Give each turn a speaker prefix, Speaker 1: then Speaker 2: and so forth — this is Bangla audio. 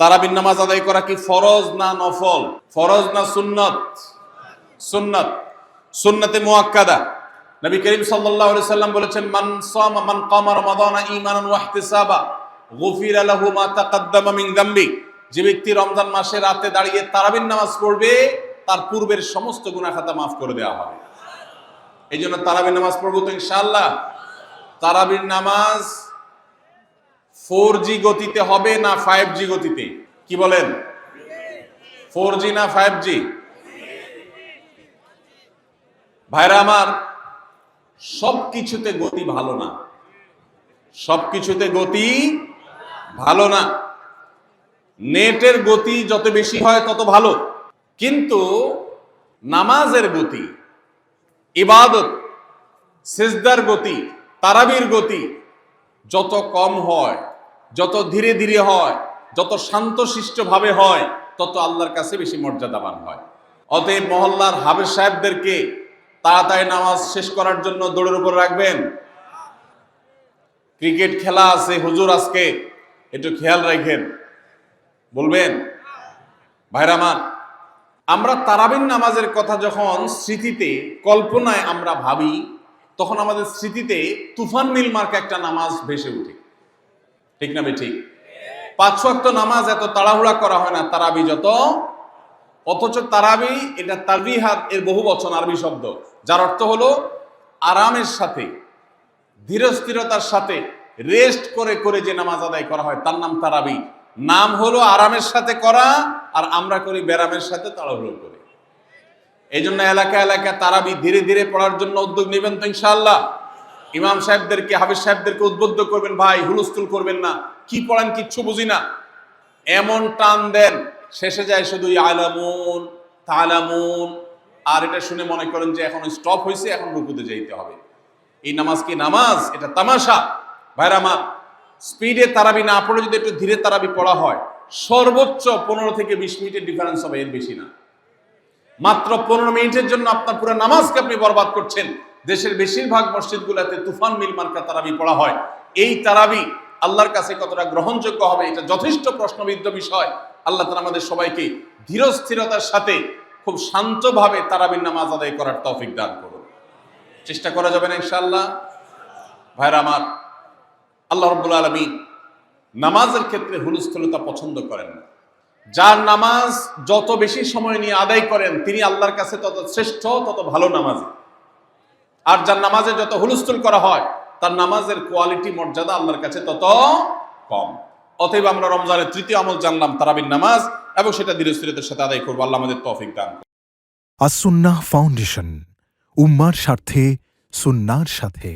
Speaker 1: তারাবির নামাজ আদায় করা কি ফরজ না নফল? ফরজ না সুন্নত? সুন্নত। সুন্নতে মুআক্কাদা নবী করিম সাল্লাল্লাহু আলাইহি সাল্লাম বলেছেন, মান সামা, মান কামা রমাদানা ঈমানান ওয়া ইহতিসাবা, গুফিরা লাহু মা তাকাদ্দামা মিন যামবি যে ব্যক্তি রমজান মাসে রাতে দাঁড়িয়ে তারাবির নামাজ পড়বে, তার পূর্বের সমস্ত গুনাহ খাতা মাফ করে দেওয়া হবে। এই জন্য তারাবির নামাজ পড়ব তো ইনশাআল্লাহ। তারাবির নামাজ ফোর জি গতিতে হবে না ফাইভ জি গতিতে? কি বলেন? ফোর জি না ফাইভ জি? ভাইরা আমার সব কিছুতে গতি ভালো না। সব কিছুতে গতি ভালো না। নেটের গতি যত বেশি হয় তত ভালো। কিন্তু নামাজের গতি, ইবাদত, সেজদার গতি, তারাবির গতি যত কম হয় যত ধীরে ধীরে হয়, যত শান্তশিষ্টভাবে হয়, তত আল্লাহর কাছে বেশি মর্যাদাবান হয়। অতএব মহল্লার হাবের সাহেবদেরকে তাড়াতাড়ি নামাজ শেষ করার জন্য দৌড়ের উপর রাখবেন। ক্রিকেট খেলা আছে, হুজুর আজকে, একটু খেয়াল রাখেন। বলবেন, ভাইরা আমার তারাবিন নামাজের কথা যখন স্মৃতিতে, কল্পনায় আমরা ভাবি, তখন আমাদের স্মৃতিতে তুফান মার্কা একটা নামাজ ভেসে উঠে। ঠিক না ঠিক পাঁচ ওয়াক্ত নামাজ এত তাড়াহুড়া করা হয় না, তারাবি যত। অথচ তারাবি এটা তারবিহাত এর বহু বচন, আরবি শব্দ। যার অর্থ হলো আরামের সাথে, ধীরস্থিরতার সাথে রেস্ট করে করে যে নামাজ আদায় করা হয়, তার নাম তারাবি। নাম হলো আরামের সাথে করা আর আমরা করি ব্যারামের সাথে তাড়াহুড়ো করে। এই জন্য এলাকা এলাকা তারাবি ধীরে ধীরে পড়ার জন্য উদ্যোগ নেবেন তো ইনশাআল্লাহ। ইমাম সাহেবদেরকে, হাফিজ সাহেবদেরকে উদ্বুদ্ধ করবেন, ভাই, হুলস্থুল করবেন না। কি পড়েন, কিচ্ছু বুঝি না। এমন টান দেন, শেষে যায় শুধু আলামুন তালামুন। আর এটা শুনে মনে করেন যে এখন স্টপ হয়েছে এখন রুকুতে যাইতে হবে। এই নামাজ কি নামাজ? এটা তামাশা। ভাইরা মা স্পিডে তারাবি না পড়ে যদি একটু ধীরে তারাবি পড়া হয়, সর্বোচ্চ পনেরো থেকে বিশ মিনিটের ডিফারেন্স হবে, এর বেশি না। মাত্র পনেরো মিনিটের জন্য আপনার পুরো নামাজকে আপনি বরবাদ করছেন। দেশের বেশিরভাগ মসজিদগুলোতে তুফান মিল মার্কা তারাবি পড়া হয়। এই তারাবি আল্লাহর কাছে কতটা গ্রহণযোগ্য হবে এটা যথেষ্ট প্রশ্নবিদ্ধ বিষয়। আল্লাহ তালা আমাদের সবাইকে ধীর স্থিরতার সাথে খুব শান্তভাবে তারাবির নামাজ আদায় করার তৌফিক দান করুন। চেষ্টা করা যাবে না ইনশাআল্লাহ। ভাইরা আমার, আল্লাহ রব্বুল আলমী নামাজের ক্ষেত্রে হুলস্থলতা পছন্দ করেন না। যার নামাজ যত বেশি সময় নিয়ে আদায় করেন, তিনি আল্লাহর কাছে তত শ্রেষ্ঠ, তত ভালো নামাজ। আর যার নামাজে যত হুলস্থুল করা হয়, তার নামাজের কোয়ালিটি মর্যাদা আল্লাহর কাছে তত কম। অতএব আমরা রমজানের তৃতীয় আমল জানলাম, তারাবির নামাজ, এবং সেটা দৃঢ়স্থিরতার সাথে আদায় করব। আল্লাহ আমাদের তফিক দান
Speaker 2: আসুন্না ফাউন্ডেশন, উম্মার স্বার্থে, সুন্নার সাথে।